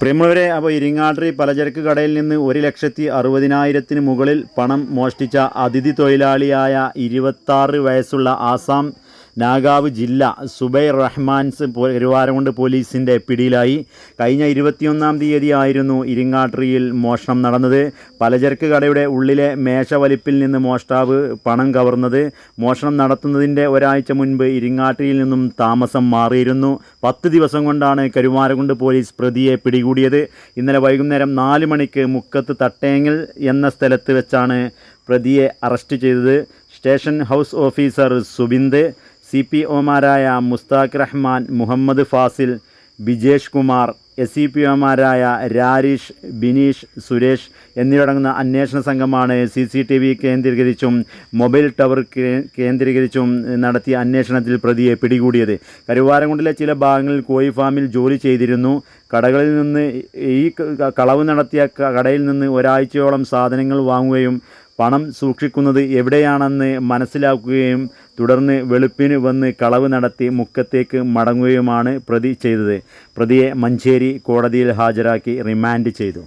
പ്രിയമുള്ളവരെ അപ്പോൾ ഇരിങ്ങാട്രി പലചരക്ക് കടയിൽ നിന്ന് ഒരു ലക്ഷത്തി അറുപതിനായിരത്തിന് മുകളിൽ പണം മോഷ്ടിച്ച അതിഥി തൊഴിലാളിയായ ഇരുപത്താറ് വയസ്സുള്ള ആസാം നാഗാവ് ജില്ല സുബൈർ റഹ്മാൻസ് കരുവാരകുണ്ട് പോലീസിന്റെ പിടിയിലായി. കഴിഞ്ഞ ഇരുപത്തിയൊന്നാം തീയതി ആയിരുന്നു ഇരിങ്ങാട്രിയിൽ മോഷണം നടന്നത്. പലചരക്ക് കടയുടെ ഉള്ളിലെ മേശവലിപ്പിൽ നിന്ന് മോഷ്ടാവ് പണം കവർന്നത്. മോഷണം നടത്തുന്നതിന്റെ ഒരാഴ്ച മുൻപ് ഇരിങ്ങാട്ടിയിൽ നിന്നും താമസം മാറിയിരുന്നു. പത്ത് ദിവസം കൊണ്ടാണ് കരുവാരകുണ്ട് പോലീസ് പ്രതിയെ പിടികൂടിയത്. ഇന്നലെ വൈകുന്നേരം നാല് മണിക്ക് മുക്കത്ത് തട്ടേങ്ങൽ എന്ന സ്ഥലത്ത് വെച്ചാണ് പ്രതിയെ അറസ്റ്റ് ചെയ്തത്. Station house officer Subind C P ഒമാരായ Musthaq Rahman Muhammad Fazil Bijesh Kumar S C P ഒമാരായ Rareesh Bineesh Suresh എന്നിവരടങ്ങുന്ന അന്വേഷണ സംഘമാണ് സി സി ടി വി കേന്ദ്രീകരിച്ചും മൊബൈൽ ടവർ കേന്ദ്രീകരിച്ചും നടത്തിയ അന്വേഷണത്തിൽ പ്രതിയെ പിടികൂടിയത്. കരുവാരംകുണ്ടിലെ ചില ഭാഗങ്ങളിൽ കോഴി ഫാമിൽ ജോലി ചെയ്തിരുന്നു. കടകളിൽ നിന്ന് ഈ കളവ് നടത്തിയ കടയിൽ നിന്ന് ഒരാഴ്ചയോളം സാധനങ്ങൾ വാങ്ങുകയും പണം സൂക്ഷിക്കുന്നത് എവിടെയാണെന്ന് മനസ്സിലാക്കുകയും തുടർന്ന് വെളുപ്പിന് വന്ന് കളവ് നടത്തി മുക്കത്തേക്ക് മടങ്ങുകയുമാണ് പ്രതി ചെയ്തത്. പ്രതിയെ മഞ്ചേരി കോടതിയിൽ ഹാജരാക്കി റിമാൻഡ് ചെയ്തു.